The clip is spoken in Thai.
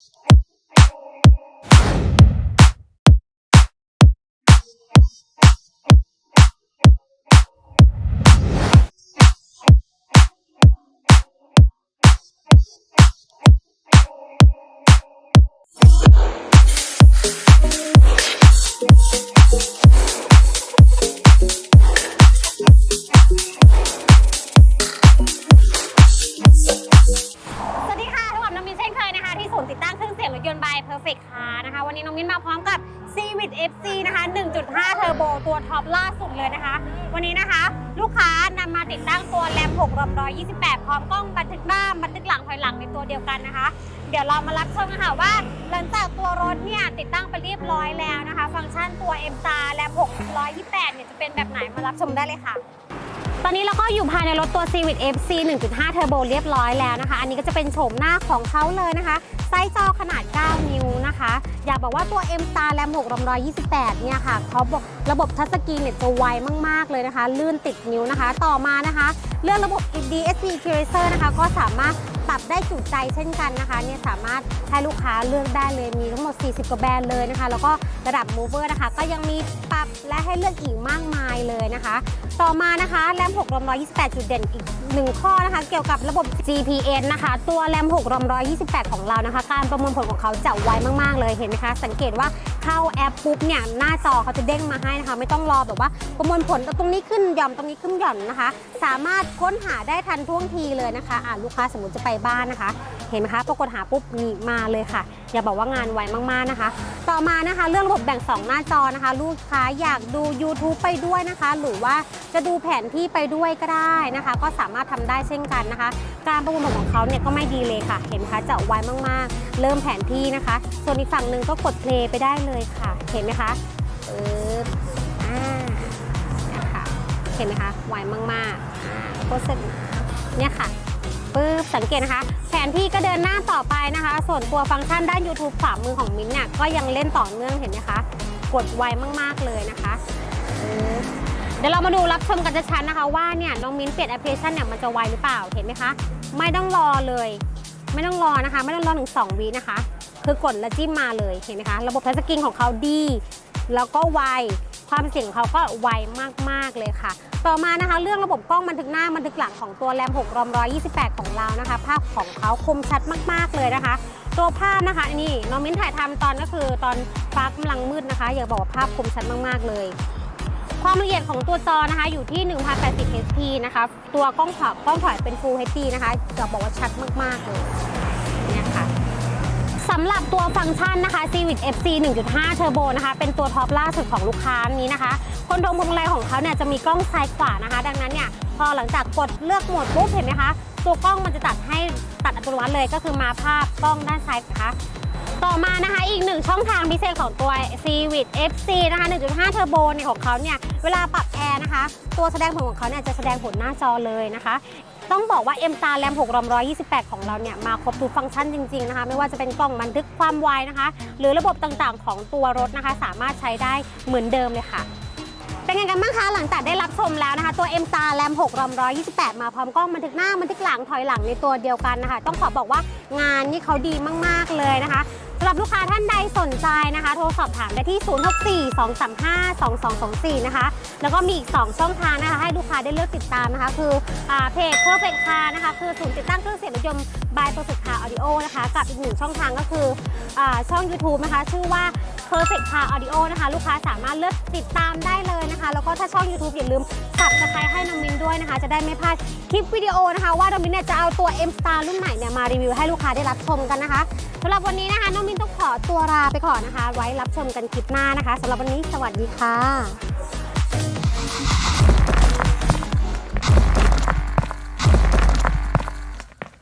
Oh. มินมาพร้อมกับ Civic FC นะคะ 1.5 Turbo ตัวท็อปล่าสุดเลยนะคะ วันนี้นะคะ ลูกค้านำมาติดตั้งตัวแรม6รอม128 พร้อมกล้องบันทึกหน้าบันทึกหลังถอยหลังในตัวเดียวกันนะคะ เดี๋ยวเรามารับชมกันค่ะว่า หลังจากตัวรถเนี่ยติดตั้งไปเรียบร้อยแล้วนะคะ ฟังก์ชันตัว M Star แรม6 128 เนี่ยจะเป็นแบบไหนมารับชมได้เลยค่ะ ตอนนี้เราก็อยู่ภายในรถตัว Civic FC 1.5 Turbo เรียบร้อยแล้วนะคะ อันนี้ก็จะเป็นโฉมหน้าของเขาเลยนะคะ ไซส์จอขนาด 9 นิ้วนะคะ อยากบอกว่าตัว M Star RAM 6 128 เนี่ยค่ะเขาบอกระบบทัชสกรีนเนี่ยจะไวมาก ๆ เลยนะคะ ลื่นติดนิ้วนะคะ ต่อมานะคะ เรื่องระบบ DSP Eraser นะคะ ก็สามารถปรับได้จุใจเช่นกันนะคะเนี่ยสามารถให้ลูกค้าเลือกได้เลยมีทั้งหมด 40 กว่าแบรนด์เลยนะคะ แล้วก็ระดับ mover นะคะ ก็ยังมีปรับและให้เลือกอีกมากมายเลยนะคะ ต่อมานะคะแรม6รอม128 จุดเด่นอีก1ข้อนะคะ เกี่ยวกับระบบ GPS นะคะ ตัวแรม6รอม128 ของเรานะคะ การประมวลผลของเขาจะไวมาก ๆ เลยเห็นไหมคะ สังเกตว่าเข้าแอปปุ๊บเนี่ยหน้าจอเขาจะเด้งมาให้นะคะ ไม่ต้องรอแบบว่าประมวลผลตรงนี้ขึ้นหย่อมตรงนี้ขึ้นหย่อนนะคะ สามารถค้นหาได้ทันท่วงทีเลยนะคะอ่าลูกค้าสมมติจะไปบ้านนะคะ เห็นไหมคะพอกดหาปุ๊บนี่มาเลยค่ะ อย่าบอกว่างานไวมากๆนะคะ ต่อมานะคะ เรื่องระบบแบ่ง 2 หน้าจอนะคะ ลูกค้าอยากดู YouTube ไปด้วยนะคะ หรือว่าจะดูแผนที่ไปด้วยก็ได้นะคะ ก็สามารถทำได้เช่นกันนะคะ การประมวลผลของเขาเนี่ยก็ไม่ดีเลยค่ะ เห็นไหมคะจะไวมากๆ เริ่มแผนที่นะคะ ส่วนอีกฝั่งหนึ่งก็กดเพลย์ไปได้เลยค่ะ เห็นไหมคะเอออ่าเนี่ยค่ะเห็นไหมคะไวมากๆโคตรเสร็จเนี่ยค่ะ ปึ๊บสังเกตนะคะ แผนที่ก็เดินหน้าต่อไปนะคะ ส่วนตัวฟังก์ชันด้าน YouTube ขวามือของมิ้นท์เนี่ยก็ยังเล่นต่อเนื่องเห็นไหมคะ กดไวมากๆเลยนะคะเดี๋ยวเรามาดูรับชมกันชัดๆนะคะ ว่าเนี่ยน้องมิ้นเปลี่ยนแอปพลิเคชันเนี่ยมันจะไวหรือเปล่าเห็นไหมคะ ไม่ต้องรอเลย ไม่ต้องรอนะคะ ไม่ต้องรอถึง2วินะคะ คือกดแล้วจิ้มมาเลยเห็นไหมคะ ระบบทัชสกรีนของเขาดี แล้วก็ไว ความเสียงของเขาก็ไวมากๆเลยค่ะ ต่อมานะคะเรื่องระบบกล้องบันทึกหน้าบันทึกหลังของตัวแรม6รอม128 ของเรานะคะ ภาพของเขาคมชัดมากๆเลยนะคะ ตัวภาพนะคะนี่น้องมิ้นถ่ายทำตอนก็คือตอนฟ้ากำลังมืดนะคะ อยากบอกว่าภาพคมชัดมากๆเลยความละเอียดของตัวจอนะคะอยู่ที่ 1080 HP นะคะ ตัวกล้องถอยกล้องถอยเป็น Full HD นะคะจะบอกว่าชัดมาก ๆ เลยเนี่ยค่ะำหรับตัวฟังก์ชันนะคะ Civic FC 1.5 Turbo นะคะ เป็นตัวท็อปล่าสุดของลูกค้านี้นะคะคอนโทรลพวงมาลัยของเขาเนี่ยจะมีกล้องซ้ายขวานะคะ ดังนั้นเนี่ยพอหลังจากกดเลือกโหมดปุ๊บเห็นไหมคะตัวกล้องมันจะตัดให้ตัดอัตโนมัติเลยก็คือมาภาพกล้องด้านซ้ายนะคะต่อมานะคะอีกหนึ่งช่องทางพิเศษของตัว Civic FC นะคะ 1.5 Turbo เนี่ยของเขาเนี่ยเวลาปรับแอร์นะคะ ตัวแสดงผลของเขาเนี่ยจะแสดงผลหน้าจอเลยนะคะ ต้องบอกว่า M Star RAM 6 RAM 128 ของเราเนี่ยมาครบทุกฟังก์ชันจริงๆนะคะ ไม่ว่าจะเป็นกล้องบันทึกความไวนะคะ หรือระบบต่างๆของตัวรถนะคะ สามารถใช้ได้เหมือนเดิมเลยค่ะเป็นไงกันบ้างคะ หลังจากได้รับชมแล้วนะคะ ตัว M Star RAM 6 RAM 128 มาพร้อมกล้องบันทึกหน้าบันทึกหลังถอยหลังในตัวเดียวกันนะคะ ต้องขอบอกว่างานนี่เขาดีมาก ๆ เลยนะคะ หรับลูกค้าท่านใดสนใจนะคะ โทรสอบถามได้ที่ 0642352224 นะคะ แล้วก็มีอีก 2 ช่องทางนะคะ ให้ลูกค้าได้เลือกติดตามนะคะ คืออเพจ Perfect Car นะคะ คือศูนย์ติดตั้งเครื่องเสียงรถยนต์ by Perfect Car Audio นะคะ กับอีกหนึ่งช่องทางก็คืออช่อง YouTube นะคะ ชื่อว่า Perfect Car Audio นะคะ ลูกค้าสามารถเลือกติดตามได้เลยนะคะ แล้วก็ถ้าช่อง YouTube อย่าลืม subscribe ให้น้องมินด้วยนะคะ จะได้ไม่พลาดคลิปวิดีโอนะคะ ว่าน้องมินเนี่ยจะเอาตัว M Star รุ่นไหนเนี่ยมารีวิวให้ลูกค้าได้รับชมกันนะคะสำหรับวันนี้นะคะน้องมินต้องขอตัวลาไปก่อนนะคะ ไว้รับชมกันคลิปหน้านะคะสำหรับวันนี้สวัสดีค่ะ